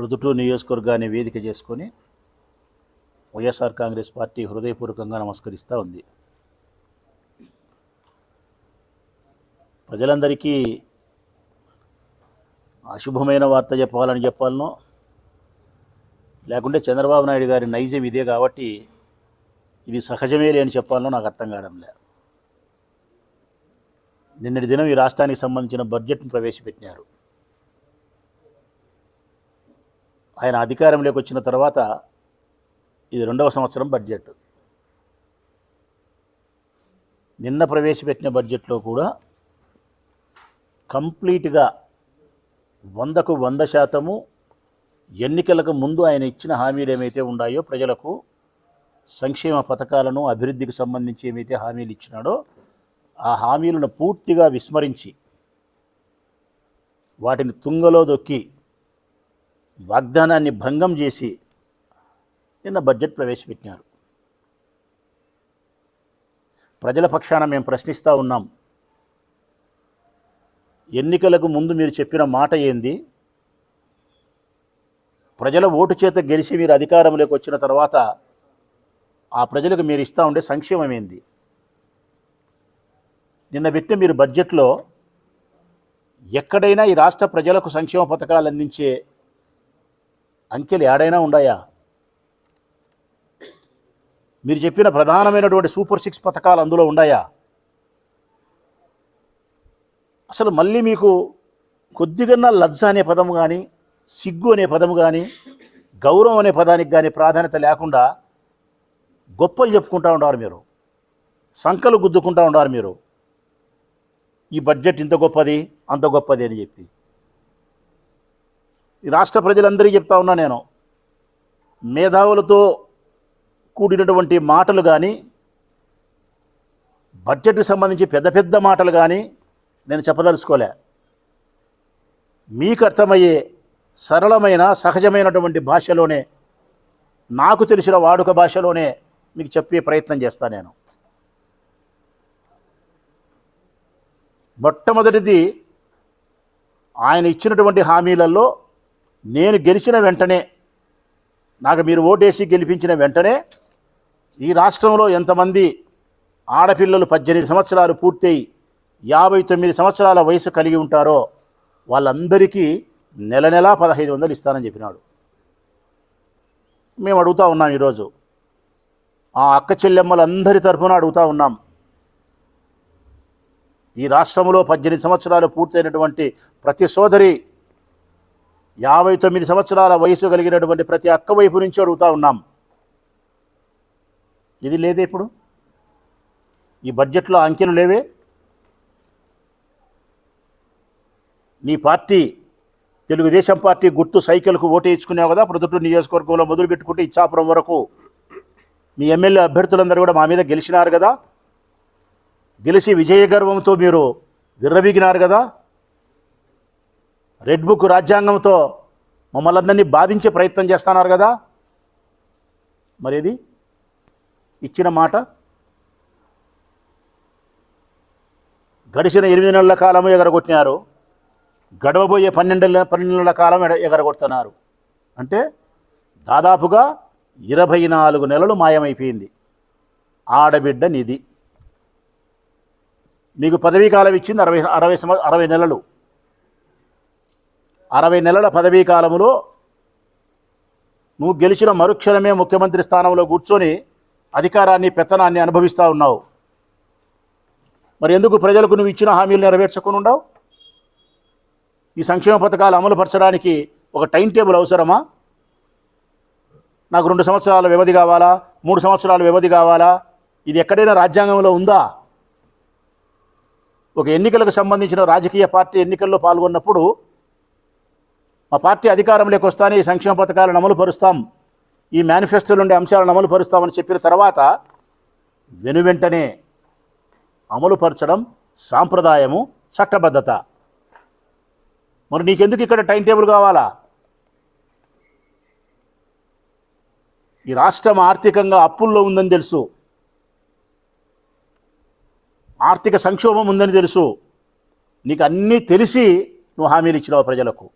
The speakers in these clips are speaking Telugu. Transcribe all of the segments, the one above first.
ప్రొద్దుటూరు నియోజకవర్గాన్ని వేదిక చేసుకొని వైఎస్ఆర్ కాంగ్రెస్ పార్టీ హృదయపూర్వకంగా నమస్కరిస్తూ ఉంది. ప్రజలందరికీ అశుభమైన వార్త చెప్పాలని చెప్పాలనో. లేకుంటే చంద్రబాబు నాయుడు గారి నైజం ఇదే కాబట్టి ఇది సహజమే అని చెప్పాలనో నాకు అర్థం కావడం లే నిన్నటి దినం ఈ రాష్ట్రానికి సంబంధించిన బడ్జెట్ను ప్రవేశపెట్టినారు. ఆయన అధికారంలోకి వచ్చిన తర్వాత ఇది రెండవ సంవత్సరం బడ్జెట్. నిన్న ప్రవేశపెట్టిన బడ్జెట్లో కూడా కంప్లీట్గా వందకు వంద శాతము ఎన్నికలకు ముందు ఆయన ఇచ్చిన హామీలు ఏమైతే ఉన్నాయో ప్రజలకు సంక్షేమ పథకాలను అభివృద్ధికి సంబంధించి ఏమైతే హామీలు ఇచ్చినాడో ఆ హామీలను పూర్తిగా విస్మరించి వాటిని తుంగలో దొక్కి వాగ్దానాన్ని భంగం చేసి నిన్న బడ్జెట్ ప్రవేశపెట్టినారు. ప్రజల పక్షాన మేము ప్రశ్నిస్తూ ఉన్నాం. ఎన్నికలకు ముందు మీరు చెప్పిన మాట ఏంది? ప్రజల ఓటు చేత గెలిచి మీరు అధికారంలోకి వచ్చిన తర్వాత ఆ ప్రజలకు మీరు ఇస్తూ ఉండే సంక్షేమం ఏంది? నిన్న పెట్టిన మీరు బడ్జెట్లో ఎక్కడైనా ఈ రాష్ట్ర ప్రజలకు సంక్షేమ పథకాలు అందించే అంకెలు ఏడైనా ఉన్నాయా మీరు చెప్పిన ప్రధానమైనటువంటి సూపర్ సిక్స్ పథకాలు అందులో ఉన్నాయా అసలు మళ్ళీ మీకు కొద్దిగా లజ్జ అనే పదం కానీ సిగ్గు అనే పదము కానీ గౌరవం అనే పదానికి కానీ ప్రాధాన్యత లేకుండా గొప్పలు చెప్పుకుంటూ ఉండారు మీరు. సంకలు గుద్దుకుంటూ ఉండారు మీరు. ఈ బడ్జెట్ ఇంత గొప్పది అంత గొప్పది అని చెప్పి. రాష్ట్ర ప్రజలందరికీ చెప్తా ఉన్నా నేను. మేధావులతో కూడినటువంటి మాటలు కానీ బడ్జెట్కి సంబంధించి పెద్ద పెద్ద మాటలు కానీ నేను చెప్పదలుచుకోలే. మీకు అర్థమయ్యే సరళమైన సహజమైనటువంటి భాషలోనే నాకు తెలిసిన వాడుక భాషలోనే మీకు చెప్పే ప్రయత్నం చేస్తాను నేను. మొట్టమొదటిది ఆయన ఇచ్చినటువంటి హామీలలో నేను గెలిచిన వెంటనే నాకు మీరు ఓటేసి గెలిపించిన వెంటనే ఈ రాష్ట్రంలో ఎంతమంది ఆడపిల్లలు పద్దెనిమిది సంవత్సరాలు పూర్తయి యాభై తొమ్మిది సంవత్సరాల వయసు కలిగి ఉంటారో వాళ్ళందరికీ నెల నెలా పదహైదు వందలు ఇస్తానని చెప్పినాడు. మేము అడుగుతా ఉన్నాం ఈరోజు. ఆ అక్క చెల్లెమ్మలందరి తరఫున అడుగుతూ ఉన్నాం. ఈ రాష్ట్రంలో పద్దెనిమిది సంవత్సరాలు పూర్తయినటువంటి ప్రతి సోదరి యాభై తొమ్మిది సంవత్సరాల వయసు కలిగినటువంటి ప్రతి అక్క వైపు నుంచి అడుగుతూ ఉన్నాం. ఇది లేదే ఇప్పుడు? ఈ బడ్జెట్లో అంకెలు లేవే? నీ పార్టీ తెలుగుదేశం పార్టీ గుర్తు సైకిల్కు ఓటు కదా ప్రొద్దుటూరు నియోజకవర్గంలో మొదలు పెట్టుకుంటే ఇచ్చాపురం వరకు. మీ ఎమ్మెల్యే అభ్యర్థులందరూ కూడా మా మీద గెలిచినారు కదా? గెలిచి విజయ గర్వంతో మీరు విర్రబీగినారు కదా? రెడ్ బుక్ రాజ్యాంగంతో మమ్మల్ని అందరినీ బాధించే ప్రయత్నం చేస్తున్నారు కదా? మరి ఇది ఇచ్చిన మాట? గడిచిన ఎనిమిది నెలల కాలం ఎగరగొట్టినారు. గడవబోయే పన్నెండు పన్నెండు నెలల కాలం ఎగరగొడుతున్నారు. అంటే దాదాపుగా ఇరవై నాలుగు నెలలు మాయమైపోయింది. ఆడబిడ్డ నిధి. నీకు పదవీ కాలం ఇచ్చింది అరవై అరవై సంవ అరవై నెలలు. అరవై నెలల పదవీ కాలంలో నువ్వు గెలిచిన మరుక్షణమే ముఖ్యమంత్రి స్థానంలో కూర్చొని అధికారాన్ని పెత్తనాన్ని అనుభవిస్తూ ఉన్నావు. మరి ఎందుకు ప్రజలకు నువ్వు ఇచ్చిన హామీలు నెరవేర్చకుండా ఉండవు? ఈ సంక్షేమ పథకాలు అమలు పరచడానికి ఒక టైం టేబుల్ అవసరమా? నాకు రెండు సంవత్సరాల వ్యవధి కావాలా? మూడు సంవత్సరాల వ్యవధి కావాలా? ఇది ఎక్కడైనా రాజ్యాంగంలో ఉందా? ఒక ఎన్నికలకు సంబంధించిన రాజకీయ పార్టీ ఎన్నికల్లో పాల్గొన్నప్పుడు మా పార్టీ అధికారంలోకి వస్తానే ఈ సంక్షేమ పథకాలను అమలు పరుస్తాం. ఈ మేనిఫెస్టోలో ఉండే అంశాలను అమలు పరుస్తామని చెప్పిన తర్వాత వెను వెంటనే అమలుపరచడం సాంప్రదాయము చట్టబద్ధత. మరి నీకెందుకు ఇక్కడ టైం టేబుల్ కావాలా? ఈ రాష్ట్రం ఆర్థికంగా అప్పుల్లో ఉందని తెలుసు. ఆర్థిక సంక్షోభం ఉందని తెలుసు. నీకు అన్నీ తెలిసి నువ్వు హామీలు ఇచ్చినావు ప్రజలకు.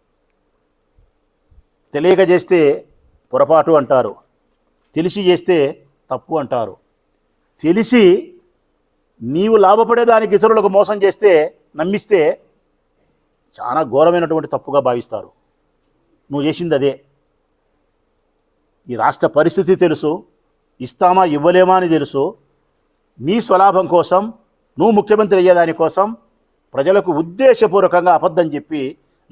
తెలియక చేస్తే పొరపాటు అంటారు. తెలిసి చేస్తే తప్పు అంటారు. తెలిసి నీవు లాభపడేదానికి ఇతరులకు మోసం చేస్తే నమ్మిస్తే చాలా ఘోరమైనటువంటి తప్పుగా భావిస్తారు. నువ్వు చేసింది అదే. ఈ రాష్ట్ర పరిస్థితి తెలుసు ఇస్తామా ఇవ్వలేమా అని తెలుసు. నీ స్వలాభం కోసం నువ్వు ముఖ్యమంత్రి అయ్యేదాని కోసం ప్రజలకు ఉద్దేశపూర్వకంగా అబద్ధం చెప్పి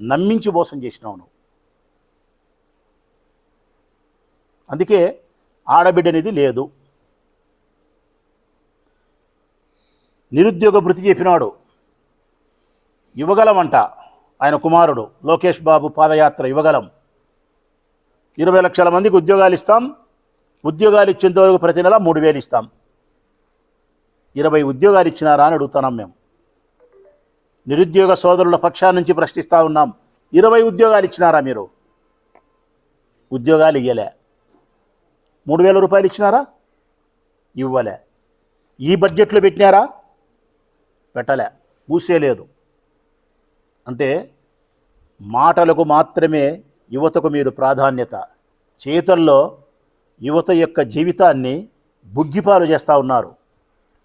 నమ్మించి మోసం చేసినావు అందుకే ఆడబిడ్డ అనేది లేదు. నిరుద్యోగ భృతి చెప్పినాడు. యువగలమంట. ఆయన కుమారుడు. లోకేష్ బాబు పాదయాత్ర యువగలం. ఇరవై లక్షల మందికి ఉద్యోగాలు ఇస్తాం. ఉద్యోగాలు ఇచ్చేంతవరకు ప్రతి నెల మూడు వేలు ఇస్తాం. ఇరవై ఉద్యోగాలు ఇచ్చినారా అని అడుగుతున్నాం మేము. నిరుద్యోగ సోదరుల పక్షాల నుంచి ప్రశ్నిస్తూ ఉన్నాం. ఇరవై ఉద్యోగాలు ఇచ్చినారా మీరు? ఉద్యోగాలు ఇయ్యలే. మూడు వేల రూపాయలు ఇచ్చినారా? ఇవ్వలే. ఈ బడ్జెట్లో పెట్టినారా? పెట్టలే. మూసేయలేదు అంటే మాటలకు మాత్రమే యువతకు మీరు ప్రాధాన్యత. చేతల్లో యువత యొక్క జీవితాన్ని బుగ్గిపాలు చేస్తూ ఉన్నారు.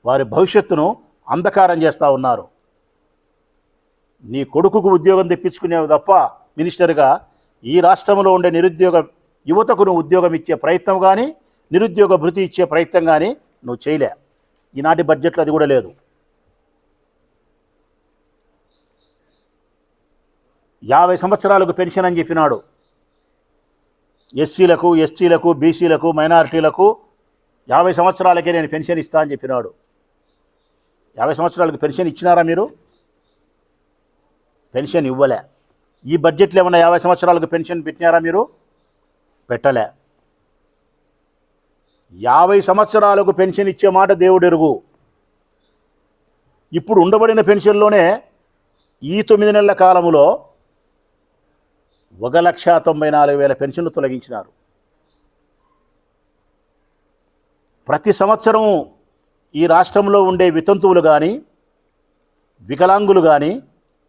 వారి భవిష్యత్తును అంధకారం చేస్తూ ఉన్నారు. నీ కొడుకుకు ఉద్యోగం తెప్పించుకునేవి తప్ప మినిస్టర్గా ఈ రాష్ట్రంలో ఉండే నిరుద్యోగ యువతకు నువ్వు ఉద్యోగం ఇచ్చే ప్రయత్నం కానీ నిరుద్యోగ భృతి ఇచ్చే ప్రయత్నం కానీ నువ్వు చేయలే. ఈనాటి బడ్జెట్లో అది కూడా లేదు. యాభై సంవత్సరాలకు పెన్షన్ అని చెప్పినాడు. ఎస్సీలకు ఎస్టీలకు బీసీలకు మైనారిటీలకు యాభై సంవత్సరాలకే నేను పెన్షన్ ఇస్తా అని చెప్పినాడు. యాభై సంవత్సరాలకు పెన్షన్ ఇచ్చినారా మీరు? పెన్షన్ ఇవ్వలే. ఈ బడ్జెట్లో ఏమన్నా యాభై సంవత్సరాలకు పెన్షన్ పెట్టినారా మీరు? పెట్టలే. యాభై సంవత్సరాలకు పెన్షన్ ఇచ్చే మాట దేవుడెరుగు. ఇప్పుడు ఉండబడిన పెన్షన్లోనే ఈ తొమ్మిది నెలల కాలంలో ఒక లక్ష తొంభై నాలుగు వేల పెన్షన్లు తొలగించినారు. ప్రతి సంవత్సరం ఈ రాష్ట్రంలో ఉండే వితంతువులు కానీ వికలాంగులు కానీ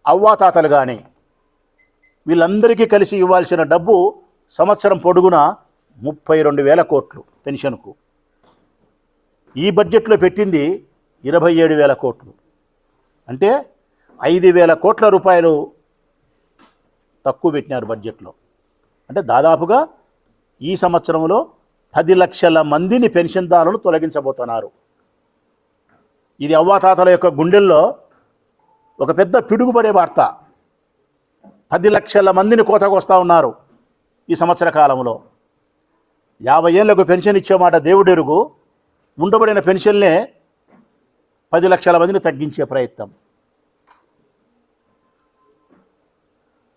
అవ్వాతాతలు కానీ వీళ్ళందరికీ కలిసి ఇవ్వాల్సిన డబ్బు సంవత్సరం పొడుగున ముప్పై రెండు వేల కోట్లు పెన్షన్కు. ఈ బడ్జెట్లో పెట్టింది ఇరవై ఏడు వేల కోట్లు. అంటే ఐదు వేల కోట్ల రూపాయలు తక్కువ పెట్టినారు బడ్జెట్లో. అంటే దాదాపుగా ఈ సంవత్సరంలో పది లక్షల మందిని పెన్షన్దారులను తొలగించబోతున్నారు. ఇది అవ్వాతాతల యొక్క గుండెల్లో ఒక పెద్ద పిడుగుపడే వార్త. పది లక్షల మందిని కోతకు వస్తూ ఉన్నారు. ఈ సంవత్సర కాలంలో. యాభై ఏళ్ళకు పెన్షన్ ఇచ్చే మాట దేవుడెరుగు. ఉండబడిన పెన్షన్లే పది లక్షల మందిని తగ్గించే ప్రయత్నం.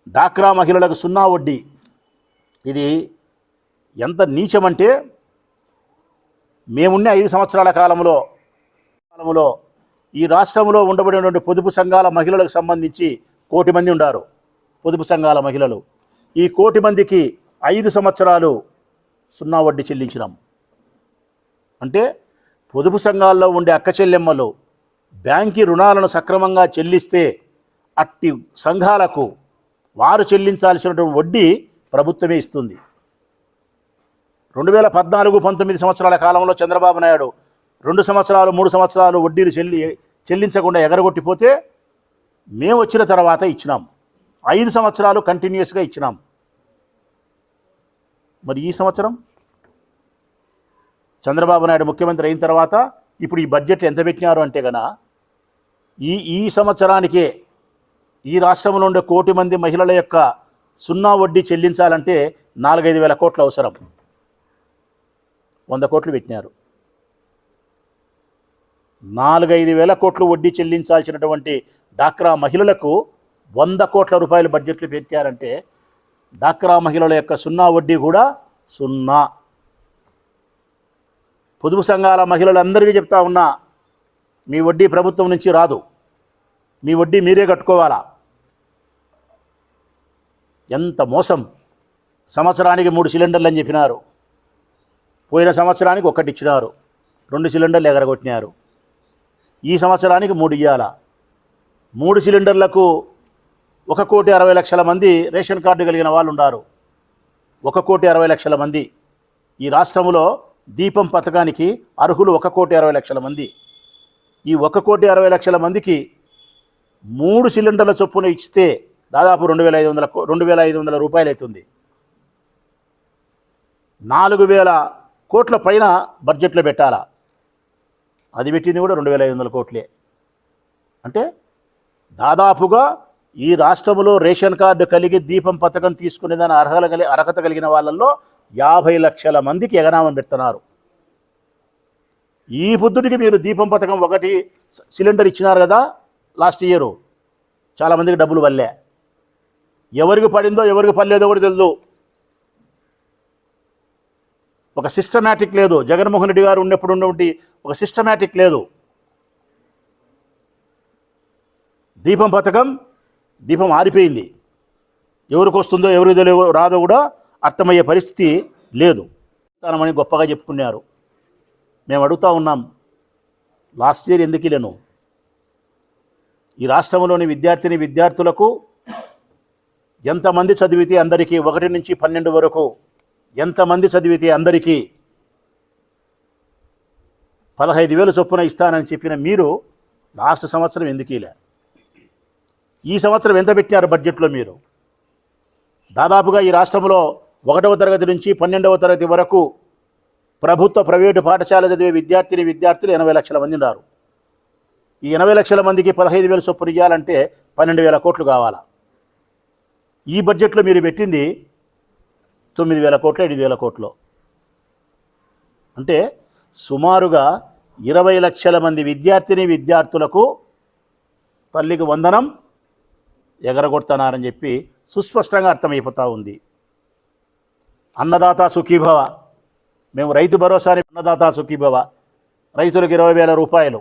డాక్రా మహిళలకు సున్నా వడ్డీ. ఇది ఎంత నీచమంటే మేమున్న ఐదు సంవత్సరాల కాలంలో కాలంలో ఈ రాష్ట్రంలో ఉండబడినటువంటి పొదుపు సంఘాల మహిళలకు సంబంధించి కోటి మంది ఉన్నారు పొదుపు సంఘాల మహిళలు. ఈ కోటి మందికి ఐదు సంవత్సరాలు సున్నా వడ్డీ చెల్లించినాం. అంటే పొదుపు సంఘాల్లో ఉండే అక్క చెల్లెమ్మలు బ్యాంకి రుణాలను సక్రమంగా చెల్లిస్తే అట్టి సంఘాలకు వారు చెల్లించాల్సినటువంటి వడ్డీ ప్రభుత్వమే ఇస్తుంది. రెండు వేల పద్నాలుగు పంతొమ్మిది సంవత్సరాల కాలంలో చంద్రబాబు నాయుడు రెండు సంవత్సరాలు మూడు సంవత్సరాలు వడ్డీలు చెల్లి చెల్లించకుండా ఎగరగొట్టిపోతే మేము వచ్చిన తర్వాత ఇచ్చినాం. ఐదు సంవత్సరాలు కంటిన్యూస్గా ఇచ్చినాం. మరి ఈ సంవత్సరం? చంద్రబాబు నాయుడు ముఖ్యమంత్రి అయిన తర్వాత ఇప్పుడు ఈ బడ్జెట్ ఎంత పెట్టినారు అంటే గన ఈ ఈ సంవత్సరానికే ఈ రాష్ట్రంలో ఉండే కోటి మంది మహిళల యొక్క సున్నా వడ్డీ చెల్లించాలంటే నాలుగైదు వేల కోట్లు అవసరం. వంద కోట్లు పెట్టినారు. నాలుగైదు వేల కోట్లు వడ్డీ చెల్లించాల్సినటువంటి డాక్రా మహిళలకు వంద కోట్ల రూపాయలు బడ్జెట్లు పెట్టారంటే డాక్రా మహిళల యొక్క సున్నా వడ్డీ కూడా సున్నా. పొదుపు సంఘాల మహిళలందరికీ చెప్తా ఉన్నా మీ వడ్డీ ప్రభుత్వం నుంచి రాదు. మీ వడ్డీ మీరే కట్టుకోవాలా? ఎంత మోసం. సంవత్సరానికి మూడు సిలిండర్లు అని చెప్పినారు. పోయిన సంవత్సరానికి ఒకటి ఇచ్చినారు. రెండు సిలిండర్లు ఎగరగొట్టినారు. ఈ సంవత్సరానికి మూడు ఇయ్యాల? మూడు సిలిండర్లకు ఒక కోటి అరవై లక్షల మంది రేషన్ కార్డు కలిగిన వాళ్ళు ఉన్నారు ఒక కోటి అరవై లక్షల మంది. ఈ రాష్ట్రంలో దీపం పథకానికి అర్హులు ఒక కోటి అరవై లక్షల మంది. ఈ ఒక కోటి అరవై లక్షల మందికి మూడు సిలిండర్ల చొప్పున ఇస్తే దాదాపు రెండు వేల ఐదు వందల రెండు వేల ఐదు వందల రూపాయలు అవుతుంది. నాలుగు వేల కోట్ల పైన బడ్జెట్లో పెట్టాలా? అది పెట్టింది కూడా రెండు వేల ఐదు వందల కోట్లే. అంటే దాదాపుగా ఈ రాష్ట్రంలో రేషన్ కార్డు కలిగి దీపం పథకం తీసుకునేదాని అర్హత కలిగి అర్హత కలిగిన వాళ్ళల్లో యాభై లక్షల మందికి ఎగనామం పెడుతున్నారు. ఈ బుద్ధుడికి మీరు దీపం పథకం ఒకటి సిలిండర్ ఇచ్చినారు కదా లాస్ట్ ఇయరు. చాలామందికి డబ్బులు వల్లే ఎవరికి పడిందో ఎవరికి పడలేదో కూడా తెలియదు ఒక సిస్టమేటిక్ లేదు. జగన్మోహన్ రెడ్డి గారు ఉన్నప్పుడు ఉన్నటువంటి ఒక సిస్టమేటిక్ లేదు. దీపం పథకం దీపం ఆరిపోయింది. ఎవరికి వస్తుందో ఎవరికి తెలియ రాదో కూడా అర్థమయ్యే పరిస్థితి లేదు. స్థానమని గొప్పగా చెప్పుకున్నారు. మేము అడుగుతా ఉన్నాం లాస్ట్ ఇయర్ ఎందుకు లేను ఈ రాష్ట్రంలోని విద్యార్థిని విద్యార్థులకు ఎంతమంది చదివితే అందరికీ ఒకటి నుంచి పన్నెండు వరకు ఎంతమంది చదివితే అందరికీ పదహైదు వేలు చొప్పున ఇస్తానని చెప్పిన మీరు లాస్ట్ సంవత్సరం ఎందుకు ఇలా ఈ సంవత్సరం ఎంత పెట్టినారు బడ్జెట్లో మీరు? దాదాపుగా ఈ రాష్ట్రంలో ఒకటవ తరగతి నుంచి పన్నెండవ తరగతి వరకు ప్రభుత్వ ప్రైవేటు పాఠశాల చదివే విద్యార్థిని విద్యార్థులు ఎనభై లక్షల మంది ఉన్నారు. ఈ ఎనభై లక్షల మందికి పదహైదు వేలు చొప్పున ఇవ్వాలంటే పన్నెండు వేల కోట్లు కావాలా? ఈ బడ్జెట్లో మీరు పెట్టింది తొమ్మిది వేల కోట్లు ఐదు వేల కోట్లు. అంటే సుమారుగా ఇరవై లక్షల మంది విద్యార్థిని విద్యార్థులకు తల్లికి వందనం ఎగరగొడుతున్నారని చెప్పి సుస్పష్టంగా అర్థమైపోతూ ఉంది. అన్నదాత సుఖీభవ. మేము రైతు భరోసాని అన్నదాత సుఖీభవ. రైతులకు ఇరవై వేల రూపాయలు.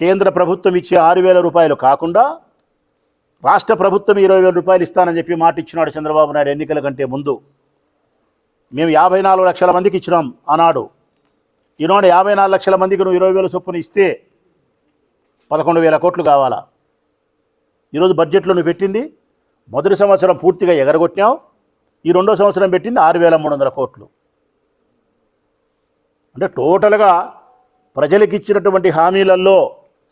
కేంద్ర ప్రభుత్వం ఇచ్చే ఆరు వేల రూపాయలు కాకుండా రాష్ట్ర ప్రభుత్వం ఇరవై వేల రూపాయలు ఇస్తానని చెప్పి మాట ఇచ్చినాడు చంద్రబాబు నాయుడు ఎన్నికల కంటే ముందు. మేము యాభై నాలుగు లక్షల మందికి ఇచ్చినాం ఆనాడు. ఈనాడు యాభై నాలుగు లక్షల మందికి నువ్వు ఇరవై వేల చొప్పున ఇస్తే పదకొండు వేల కోట్లు కావాలా? ఈరోజు బడ్జెట్లో నువ్వు పెట్టింది. మొదటి సంవత్సరం పూర్తిగా ఎగరగొట్టినావు ఈ రెండో సంవత్సరం పెట్టింది ఆరు వేల మూడు వందల కోట్లు. అంటే టోటల్గా ప్రజలకు ఇచ్చినటువంటి హామీలలో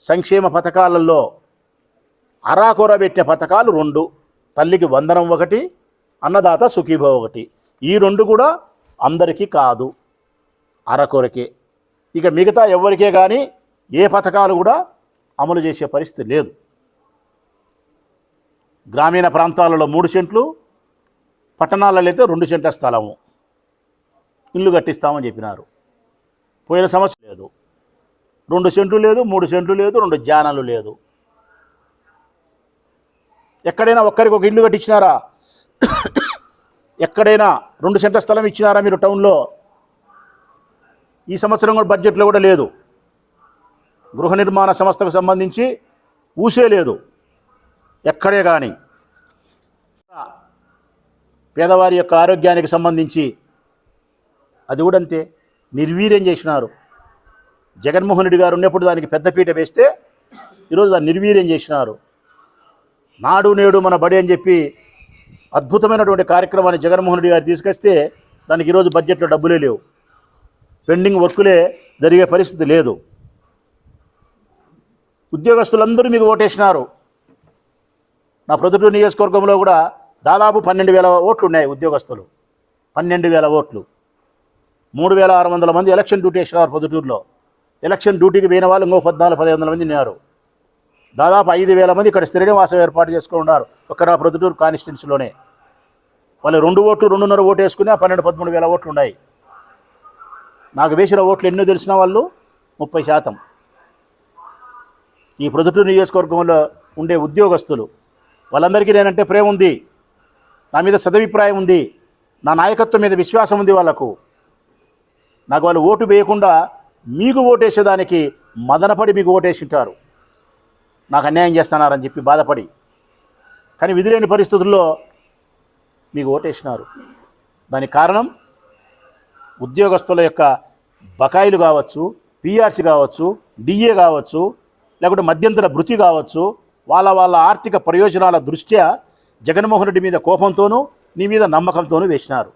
సంక్షేమ పథకాలలో అరాకొర పెట్టిన పథకాలు రెండు. తల్లికి వందనం ఒకటి అన్నదాత సుఖీభవ ఒకటి. ఈ రెండు కూడా అందరికీ కాదు. అరకొరకే. ఇక మిగతా ఎవరికే కానీ ఏ పథకాలు కూడా అమలు చేసే పరిస్థితి లేదు. గ్రామీణ ప్రాంతాలలో మూడు సెంట్లు పట్టణాలలో అయితే రెండు సెంట్ల స్థలము. ఇల్లు కట్టిస్తామని చెప్పినారు. పోయిన సంవత్సరం లేదు. రెండు సెంట్లు లేదు మూడు సెంట్లు లేదు రెండు జానాలు లేదు. ఎక్కడైనా ఒక్కరికి ఒక ఇల్లు కట్టించినారా? ఎక్కడైనా రెండు సెంట్ల స్థలం ఇచ్చినారా మీరు టౌన్లో? ఈ సంవత్సరం కూడా బడ్జెట్లో కూడా లేదు. గృహ నిర్మాణ సంస్థకు సంబంధించి ఊసే లేదు. ఎక్కడే కానీ పేదవారి యొక్క ఆరోగ్యానికి సంబంధించి అది కూడా అంతే. నిర్వీర్యం చేసినారు. జగన్మోహన్ రెడ్డి గారు ఉన్నప్పుడు దానికి పెద్దపీట వేస్తే ఈరోజు దాన్ని నిర్వీర్యం చేసినారు. నాడు నేడు మన బడి అని చెప్పి అద్భుతమైనటువంటి కార్యక్రమాన్ని జగన్మోహన్ రెడ్డి గారు తీసుకొస్తే దానికి ఈరోజు బడ్జెట్లో డబ్బులే లేవు. పెండింగ్ వర్కులే జరిగే పరిస్థితి లేదు. ఉద్యోగస్తులందరూ మీకు ఓటేసినారు. నా ప్రొద్దుటూరు నియోజకవర్గంలో కూడా దాదాపు పన్నెండు వేల ఓట్లు ఉన్నాయి ఉద్యోగస్తులు. పన్నెండు వేల ఓట్లు. మూడు వేల ఆరు వందల మంది ఎలక్షన్ డ్యూటీ వేసినారు పొద్దుటూరులో ఎలక్షన్ డ్యూటీకి పోయిన వాళ్ళు ఇంకో పద్నాలుగు పదిహేను వందల మంది ఉన్నారు. దాదాపు ఐదు వేల మంది ఇక్కడ శ్రీనివాసం ఏర్పాటు చేసుకుని ఉన్నారు ఒక నా ప్రొద్దుటూరు కాన్స్టిట్యున్సీలోనే. వాళ్ళు రెండు ఓట్లు రెండున్నర ఓటు వేసుకుని ఆ పన్నెండు పదమూడు వేల ఓట్లు ఉన్నాయి. నాకు వేసిన ఓట్లు ఎన్నో తెలిసిన వాళ్ళు? ముప్పై శాతం. ఈ ప్రొద్దుటూరు నియోజకవర్గంలో ఉండే ఉద్యోగస్తులు వాళ్ళందరికీ నేనంటే ప్రేమ ఉంది. నా మీద సదభిప్రాయం ఉంది. నా నాయకత్వం మీద విశ్వాసం ఉంది వాళ్ళకు. నాకు వాళ్ళు ఓటు వేయకుండా మీకు ఓటేసేదానికి మదనపడి మీకు ఓటేసి ఉంటారు నాకు అన్యాయం చేస్తున్నారని చెప్పి బాధపడి. కానీ విధిలేని పరిస్థితుల్లో మీకు ఓటేసినారు. దానికి కారణం ఉద్యోగస్తుల యొక్క బకాయిలు కావచ్చు పిఆర్సీ కావచ్చు డిఏ కావచ్చు లేకుంటే మధ్యంతర భృతి కావచ్చు వాళ్ళ వాళ్ళ ఆర్థిక ప్రయోజనాల దృష్ట్యా జగన్మోహన్ రెడ్డి మీద కోపంతోనూ నీ మీద నమ్మకంతోనూ వేసినారు.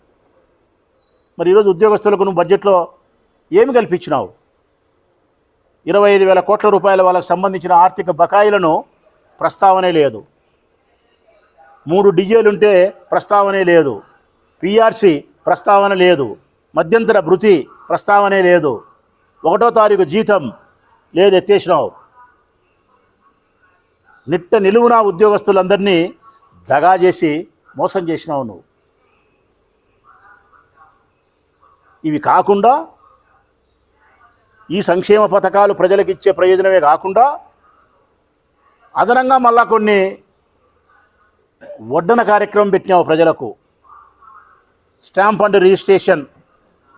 మరి ఈరోజు ఉద్యోగస్తులకు నువ్వు బడ్జెట్లో ఏమి కల్పించినావు? ఇరవై ఐదు వేల కోట్ల రూపాయల వాళ్ళకు సంబంధించిన ఆర్థిక బకాయిలను ప్రస్తావనే లేదు. మూడు డిజేలుంటే ప్రస్తావనే లేదు. పిఆర్సి ప్రస్తావన లేదు. మధ్యంతర భృతి ప్రస్తావనే లేదు. ఒకటో తారీఖు జీతం లేదు ఎత్తేసినావు. నిట్ట నిలువున ఉద్యోగస్తులందరినీ దగా చేసి మోసం చేసినావు నువ్వు. ఇవి కాకుండా ఈ సంక్షేమ పథకాలు ప్రజలకు ఇచ్చే ప్రయోజనమే కాకుండా అదనంగా మళ్ళా కొన్ని వడ్డన కార్యక్రమం పెట్టినావు ప్రజలకు. స్టాంప్ అండ్ రిజిస్ట్రేషన్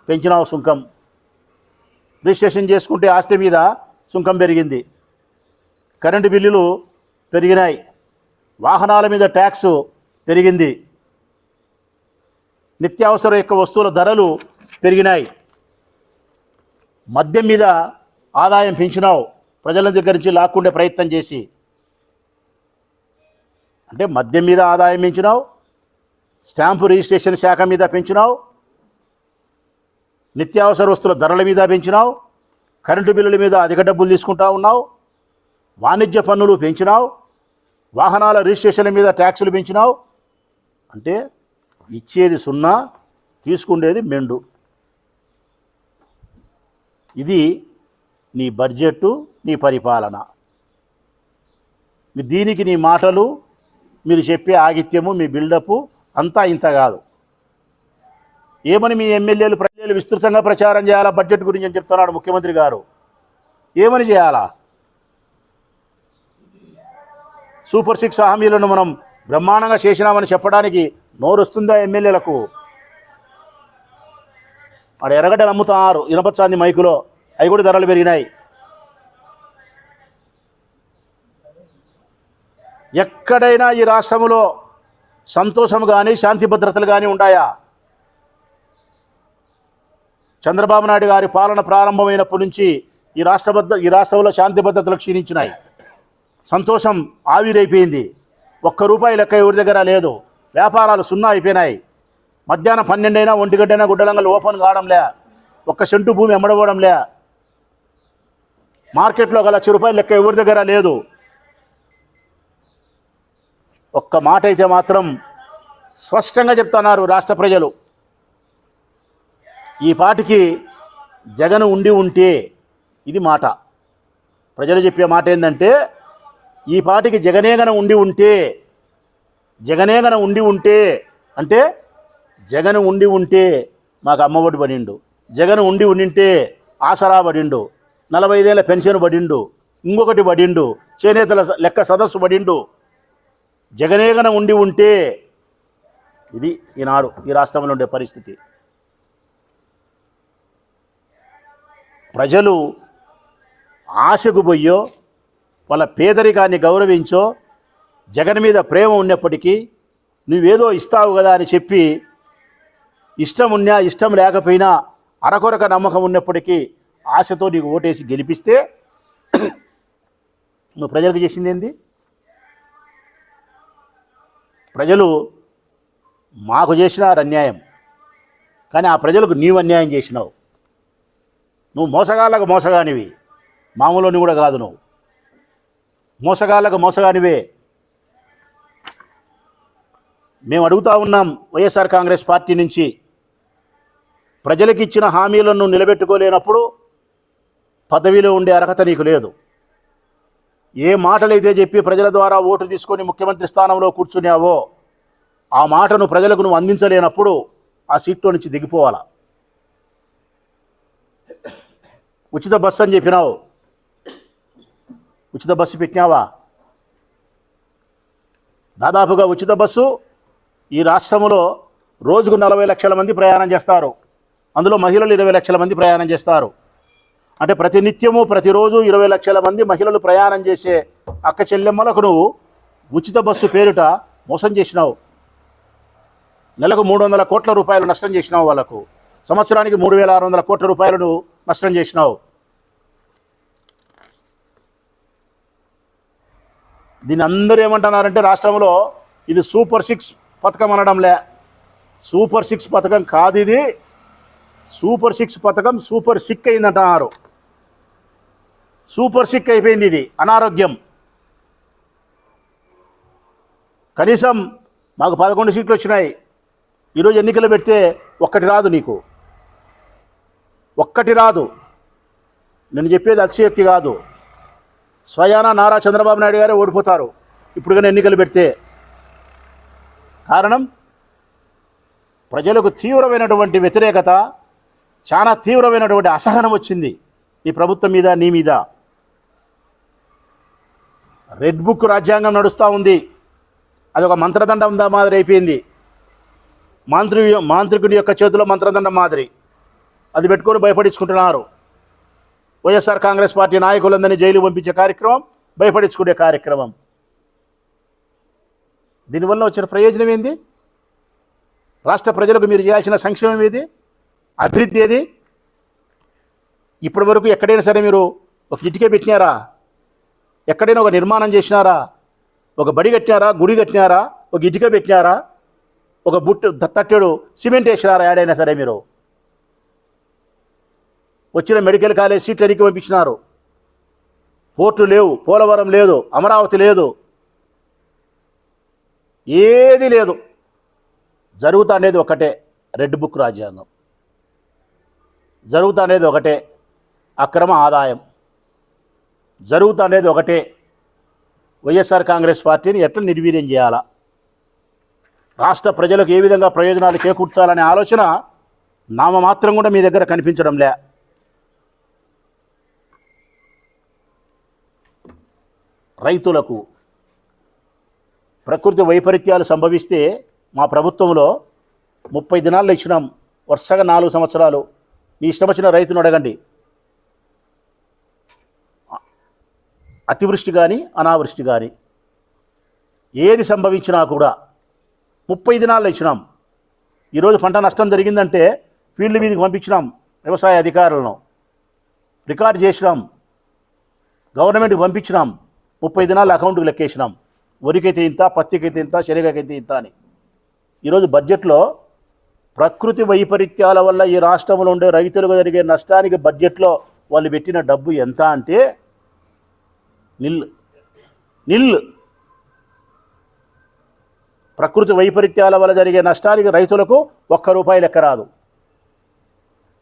పెంచినావు సుంకం. రిజిస్ట్రేషన్ చేసుకుంటే ఆస్తి మీద సుంకం పెరిగింది. కరెంటు బిల్లులు పెరిగినాయి. వాహనాల మీద ట్యాక్స్ పెరిగింది. నిత్యావసర యొక్క వస్తువుల ధరలు పెరిగినాయి. మద్యం మీద ఆదాయం పెంచినావు. ప్రజల దగ్గర నుంచి లాక్కుండే ప్రయత్నం చేసి. అంటే మద్యం మీద ఆదాయం పెంచినావు. స్టాంపు రిజిస్ట్రేషన్ శాఖ మీద పెంచినావు. నిత్యావసర వస్తువుల ధరల మీద పెంచినావు. కరెంటు బిల్లుల మీద అధిక డబ్బులు తీసుకుంటా ఉన్నావు. వాణిజ్య పన్నులు పెంచినావు. వాహనాల రిజిస్ట్రేషన్ల మీద ట్యాక్సులు పెంచినావు? అంటే ఇచ్చేది సున్నా తీసుకుండేది మెండు. ఇది నీ బడ్జెట్టు నీ పరిపాలన. మీ- దీనికి నీ మాటలు మీరు చెప్పే ఆగిత్యము మీ బిల్డప్ అంతా ఇంత కాదు. ఏమని మీ ఎమ్మెల్యేలు ప్రజలు విస్తృతంగా ప్రచారం చేయాలా బడ్జెట్ గురించి అని చెప్తున్నాడు ముఖ్యమంత్రి గారు? ఏమని చేయాలా? సూపర్ సిక్స్ హామీలను మనం బ్రహ్మాండంగా చేసినామని చెప్పడానికి నోరుస్తుందా ఎమ్మెల్యేలకు? ఆడ ఎర్రగడ్డలు అమ్ముతున్నారు ఇనపచ్చాంది మైకులో. అవి కూడా ధరలు పెరిగినాయి. ఎక్కడైనా ఈ రాష్ట్రంలో సంతోషం కానీ శాంతి భద్రతలు కానీ ఉన్నాయా చంద్రబాబు నాయుడు గారి పాలన ప్రారంభమైనప్పటి నుంచి ఈ రాష్ట్ర ఈ రాష్ట్రంలో శాంతి భద్రతలు క్షీణించినాయి. సంతోషం ఆవిరైపోయింది. ఒక్క రూపాయి లెక్క ఎవరి దగ్గర లేదు. వ్యాపారాలు సున్నా అయిపోయినాయి. మధ్యాహ్నం పన్నెండైనా ఒంటి గంటైనా గుడ్డలంగలు ఓపెన్ కావడంలే. ఒక్క సెంటు భూమి అమ్మడబోవడంలే మార్కెట్లో గల లక్ష రూపాయలు లెక్క ఎవరి దగ్గర లేదు. ఒక్క మాట అయితే మాత్రం స్పష్టంగా చెప్తున్నారు రాష్ట్ర ప్రజలు. ఈ పాటికి జగన్ ఉండి ఉంటే ఇది మాట. ప్రజలు చెప్పే మాట ఏంటంటే ఈ పాటికి జగనేగన ఉండి ఉంటే జగనేగన ఉండి ఉంటే అంటే జగన్ ఉండి ఉంటే మాకు అమ్మఒడి పడిండు. జగన్ ఉండి ఉండింటే ఆసరా పడిండు. నలభై ఐదేళ్ళ పెన్షన్ పడిండు. ఇంకొకటి పడిండు. చేనేతల లెక్క సదస్సు పడిండు. జగనేగన ఉండి ఉంటే ఇది ఈనాడు ఈ రాష్ట్రంలో ఉండే పరిస్థితి. ప్రజలు ఆశకు పోయో వాళ్ళ పేదరికాన్ని గౌరవించో జగన్ మీద ప్రేమ ఉన్నప్పటికీ నువ్వేదో ఇస్తావు కదా అని చెప్పి ఇష్టం ఉన్నా ఇష్టం లేకపోయినా అరకొరక నమ్మకం ఉన్నప్పటికీ ఆశతో నీకు ఓటేసి గెలిపిస్తే నువ్వు ప్రజలకు చేసింది ఏంది? ప్రజలు మాకు చేసినారు అన్యాయం. కానీ ఆ ప్రజలకు నీవు అన్యాయం చేసినావు. నువ్వు మోసగాళ్ళకు మోసగానివి. మామూలుని కూడా కాదు నువ్వు. మోసగాళ్ళకు మోసగానివే. మేము అడుగుతా ఉన్నాం వైఎస్ఆర్ కాంగ్రెస్ పార్టీ నుంచి ప్రజలకు ఇచ్చిన హామీలను నిలబెట్టుకోలేనప్పుడు పదవిలో ఉండే అర్హత నీకు లేదు. ఏ మాటలైతే చెప్పి ప్రజల ద్వారా ఓటు తీసుకొని ముఖ్యమంత్రి స్థానంలో కూర్చున్నావో ఆ మాటను ప్రజలకు నువ్వు అందించలేనప్పుడు ఆ సీట్లో నుంచి దిగిపోవాలా. ఉచిత బస్సు అని చెప్పినావు. ఉచిత బస్సు పెట్టినావా? దాదాపుగా ఉచిత బస్సు ఈ రాష్ట్రంలో రోజుకు నలభై లక్షల మంది ప్రయాణం చేస్తారు. అందులో మహిళలు ఇరవై లక్షల మంది ప్రయాణం చేస్తారు. అంటే ప్రతి నిత్యము ప్రతిరోజు ఇరవై లక్షల మంది మహిళలు ప్రయాణం చేసే అక్క చెల్లెమ్మలకు నువ్వు ఉచిత బస్సు పేరిట మోసం చేసినావు. నెలకు మూడు వందల కోట్ల రూపాయలు నష్టం చేసినావు వాళ్ళకు. సంవత్సరానికి మూడు వేల ఆరు వందల కోట్ల రూపాయలు నష్టం చేసినావు. దీన్ని అందరూ ఏమంటున్నారంటే రాష్ట్రంలో ఇది సూపర్ సిక్స్ పథకం అనడంలే. సూపర్ సిక్స్ పథకం కాదు ఇది. సూపర్ సిక్స్ పథకం సూపర్ సిక్ అయిందంటున్నారు. సూపర్ సిక్ అయిపోయింది ఇది అనారోగ్యం. కనీసం మాకు పదకొండు సీట్లు వచ్చినాయి. ఈరోజు ఎన్నికలు పెడితే ఒక్కటి రాదు నీకు. ఒక్కటి రాదు. నేను చెప్పేది అతిశయక్తి కాదు. స్వయాన నారా చంద్రబాబు నాయుడు గారే ఓడిపోతారు. ఇప్పుడు కానీ ఎన్నికలు పెడితే. కారణం ప్రజలకు తీవ్రమైనటువంటి వ్యతిరేకత చాలా తీవ్రమైనటువంటి అసహనం వచ్చింది ఈ ప్రభుత్వం మీద నీ మీద. రెడ్ బుక్ రాజ్యాంగం నడుస్తూ ఉంది. అది ఒక మంత్రదండం మాదిరి అయిపోయింది. మాంత్రి మాంత్రికుడి యొక్క చేతిలో మంత్రదండం మాదిరి. అది పెట్టుకొని భయపడించుకుంటున్నారు. వైఎస్ఆర్ కాంగ్రెస్ పార్టీ నాయకులందరినీ జైలు పంపించే కార్యక్రమం భయపడించుకునే కార్యక్రమం. దీనివల్ల వచ్చిన ప్రయోజనం ఏంది? రాష్ట్ర ప్రజలకు మీరు చేయాల్సిన సంక్షేమం ఏది? అభివృద్ధి ఏది? ఇప్పటి వరకు ఎక్కడైనా సరే మీరు ఒక ఇటుకే పెట్టినారా? ఎక్కడైనా ఒక నిర్మాణం చేసినారా? ఒక బడి కట్టినారా? గుడి కట్టినారా? ఒక ఇటుక పెట్టినారా? ఒక బుట్టు తట్టెడు సిమెంట్ వేసినారా? ఏడైనా సరే మీరు. వచ్చిన మెడికల్ కాలేజ్ సీట్లు ఎన్నికి పంపించినారు. పోర్టు లేవు పోలవరం లేదు అమరావతి లేదు. ఏది లేదు. జరుగుతా అనేది ఒకటే రెడ్ బుక్ రాజ్యాంగం. జరుగుతా అనేది ఒకటే అక్రమ ఆదాయం. జరుగుతా అనేది ఒకటే వైఎస్ఆర్ కాంగ్రెస్ పార్టీని ఎట్లా నిర్వీర్యం చేయాలా? రాష్ట్ర ప్రజలకు ఏ విధంగా ప్రయోజనాలు చేకూర్చాలనే ఆలోచన నామమాత్రం కూడా మీ దగ్గర కనిపించడం లే. రైతులకు ప్రకృతి వైపరీత్యాలు సంభవిస్తే మా ప్రభుత్వంలో ముప్పై దినాల్లో ఇచ్చినాం. వరుసగా నాలుగు సంవత్సరాలు. మీ ఇష్టం వచ్చిన రైతును అడగండి. అతివృష్టి కానీ అనావృష్టి కానీ ఏది సంభవించినా కూడా ముప్పై దినాల్లో ఇచ్చినాం. ఈరోజు పంట నష్టం జరిగిందంటే ఫీల్డ్ మీదకి పంపించినాం వ్యవసాయ అధికారులను. రికార్డ్ చేసినాం. గవర్నమెంట్కి పంపించినాం. ముప్పై దినాలు అకౌంట్కి లెక్కేసినాం. వరికైతే ఇంత పత్తికైతే ఇంత శనగకైతే ఇంత అని. ఈరోజు బడ్జెట్లో ప్రకృతి వైపరీత్యాల వల్ల ఈ రాష్ట్రంలో ఉండే రైతులకు జరిగే నష్టానికి బడ్జెట్లో వాళ్ళు పెట్టిన డబ్బు ఎంత అంటే నిల్ నిల్. ప్రకృతి వైపరీత్యాల వల్ల జరిగే నష్టానికి రైతులకు ఒక్క రూపాయి లెక్క రాదు.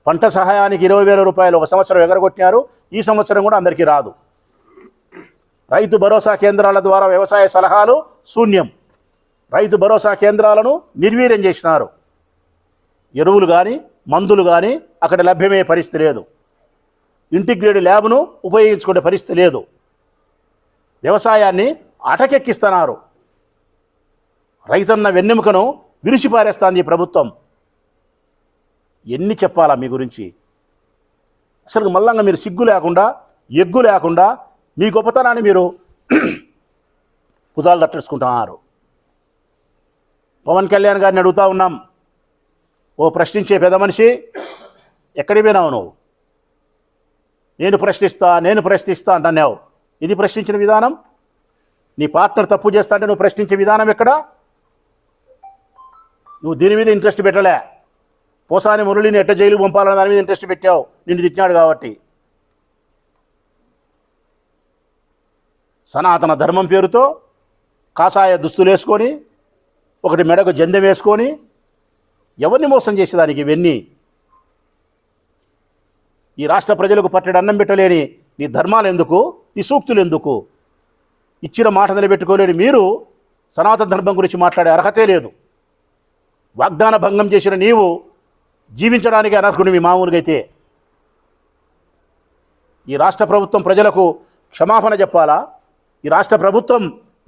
పంట సహాయానికి ఇరవై వేల రూపాయలు ఒక సంవత్సరం ఎగరగొట్టినారు. ఈ సంవత్సరం కూడా అందరికీ రాదు. రైతు భరోసా కేంద్రాల ద్వారా వ్యవసాయ సలహాలు శూన్యం. రైతు భరోసా కేంద్రాలను నిర్వీర్యం చేసినారు. ఎరువులు కానీ మందులు కానీ అక్కడ లభ్యమయ్యే పరిస్థితి లేదు. ఇంటిగ్రేటెడ్ ల్యాబ్ను ఉపయోగించుకునే పరిస్థితి లేదు. వ్యవసాయాన్ని అటకెక్కిస్తున్నారు. రైతన్న వెన్నెముకను విరిచిపారేస్తాంది ప్రభుత్వం. ఎన్ని చెప్పాలా మీ గురించి? అసలు మల్లంగా మీరు సిగ్గు లేకుండా ఎగ్గు లేకుండా మీ గొప్పతనాన్ని మీరు భుజాలు తట్టేసుకుంటున్నారు. పవన్ కళ్యాణ్ గారిని అడుగుతా ఉన్నాం. ఓ ప్రశ్నించే పెద్ద మనిషి ఎక్కడికి పోయినావు నువ్వు? నేను ప్రశ్నిస్తా నేను ప్రశ్నిస్తా అంటున్నావు. ఇది ప్రశ్నించిన విధానం? నీ పార్ట్నర్ తప్పు చేస్తా అంటే నువ్వు ప్రశ్నించే విధానం ఎక్కడ? నువ్వు దీని మీద ఇంట్రెస్ట్ పెట్టలే. పోసాని మురళిని ఎట్ట జైలు పంపాలన్న దాని మీద ఇంట్రెస్ట్ పెట్టావు. నిన్ను తిట్టినాడు కాబట్టి. సనాతన ధర్మం పేరుతో కాషాయ దుస్తులు వేసుకొని ఒకటి మెడకు జందెం వేసుకొని ఎవరిని మోసం చేసేదానికి ఇవన్నీ ఈ రాష్ట్ర ప్రజలకు పట్టడి అన్నం పెట్టలేని నీ ధర్మాలు ఎందుకు నీ సూక్తులు ఎందుకు ఇచ్చిన మాట నిలబెట్టుకోలేని మీరు సనాతన ధర్మం గురించి మాట్లాడే అర్హతే లేదు. వాగ్దాన భంగం చేసిన నీవు జీవించడానికి అనర్హుడు మీ మామూలుగా అయితే ఈ రాష్ట్ర ప్రభుత్వం ప్రజలకు క్షమాపణ చెప్పాలా? ఈ రాష్ట్ర ప్రభుత్వం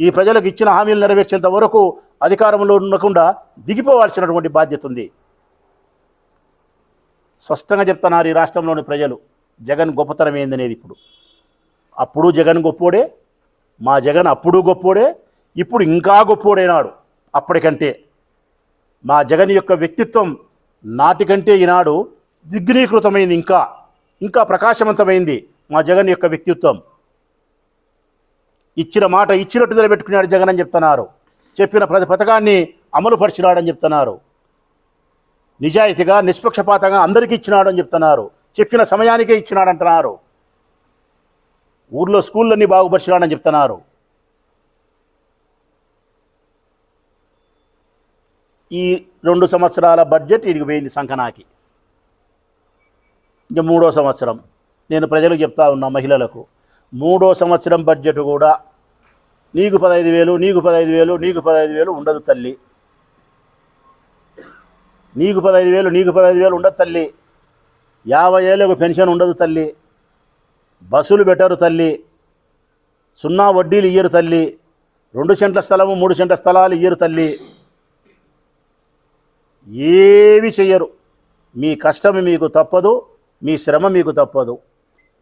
ఈ ప్రజలకు ఇచ్చిన హామీలు నెరవేర్చేంత వరకు అధికారంలో ఉండకుండా దిగిపోవాల్సినటువంటి బాధ్యత ఉంది. స్పష్టంగా చెప్తున్నారు ఈ రాష్ట్రంలోని ప్రజలు జగన్ గొప్పతనం ఏందనేది ఇప్పుడు. అప్పుడు జగన్ గొప్పోడే మా జగన్ అప్పుడు గొప్పోడే ఇప్పుడు ఇంకా గొప్పోడైనాడు అప్పటికంటే. మా జగన్ యొక్క వ్యక్తిత్వం నాటికంటే ఈనాడు దిగ్నీకృతమైంది ఇంకా ఇంకా ప్రకాశవంతమైంది మా జగన్ యొక్క వ్యక్తిత్వం. ఇచ్చిన మాట ఇచ్చినట్టు నిలబెట్టుకున్నాడు జగన్ అని చెప్తున్నారు. చెప్పిన ప్రతి పథకాన్ని అమలు పరిచినాడని చెప్తున్నారు. నిజాయితీగా నిష్పక్షపాతంగా అందరికీ ఇచ్చినాడు అని చెప్తున్నారు. చెప్పిన సమయానికే ఇచ్చినాడంటున్నారు. ఊర్లో స్కూళ్ళన్నీ బాగుపరిచినాడని చెప్తున్నారు. ఈ రెండు సంవత్సరాల బడ్జెట్ ఇడికి పోయింది సంకనాకి ఇంకా మూడో సంవత్సరం. నేను ప్రజలకు చెప్తా ఉన్నా మహిళలకు. మూడో సంవత్సరం బడ్జెట్ కూడా నీకు పదహైదు వేలు నీకు పదహైదు వేలు నీకు పదహైదు వేలు ఉండదు తల్లి. నీకు పదహైదు వేలు నీకు పదహైదు వేలు ఉండదు తల్లి. యాభై ఏళ్ళకు పెన్షన్ ఉండదు తల్లి. బస్సులు పెట్టరు తల్లి. సున్నా వడ్డీలు ఇయ్యరు తల్లి. రెండు సెంట్ల స్థలము మూడు సెంట్ల స్థలాలు ఇయ్యరు తల్లి. ఏవి చెయ్యరు. మీ కష్టం మీకు తప్పదు మీ శ్రమ మీకు తప్పదు.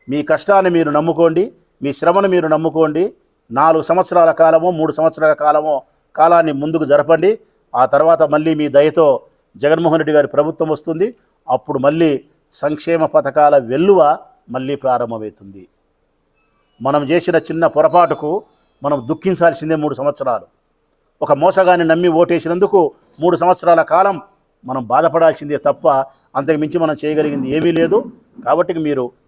మీ కష్టాన్ని మీరు నమ్ముకోండి మీ శ్రమను మీరు నమ్ముకోండి. నాలుగు సంవత్సరాల కాలము మూడు సంవత్సరాల కాలము కాలాన్ని ముందుకు జరపండి. ఆ తర్వాత మళ్ళీ మీ దయతో జగన్మోహన్ రెడ్డి గారి ప్రభుత్వం వస్తుంది. అప్పుడు మళ్ళీ సంక్షేమ పథకాల వెల్లువ మళ్ళీ ప్రారంభమవుతుంది. మనం చేసిన చిన్న పొరపాటుకు మనం దుఃఖించాల్సిందే మూడు సంవత్సరాలు. ఒక మోసగాన్ని నమ్మి ఓటేసినందుకు మూడు సంవత్సరాల కాలం మనం బాధపడాల్సిందే తప్ప అంతకు మించి మనం చేయగలిగింది ఏమీ లేదు. కాబట్టి మీరు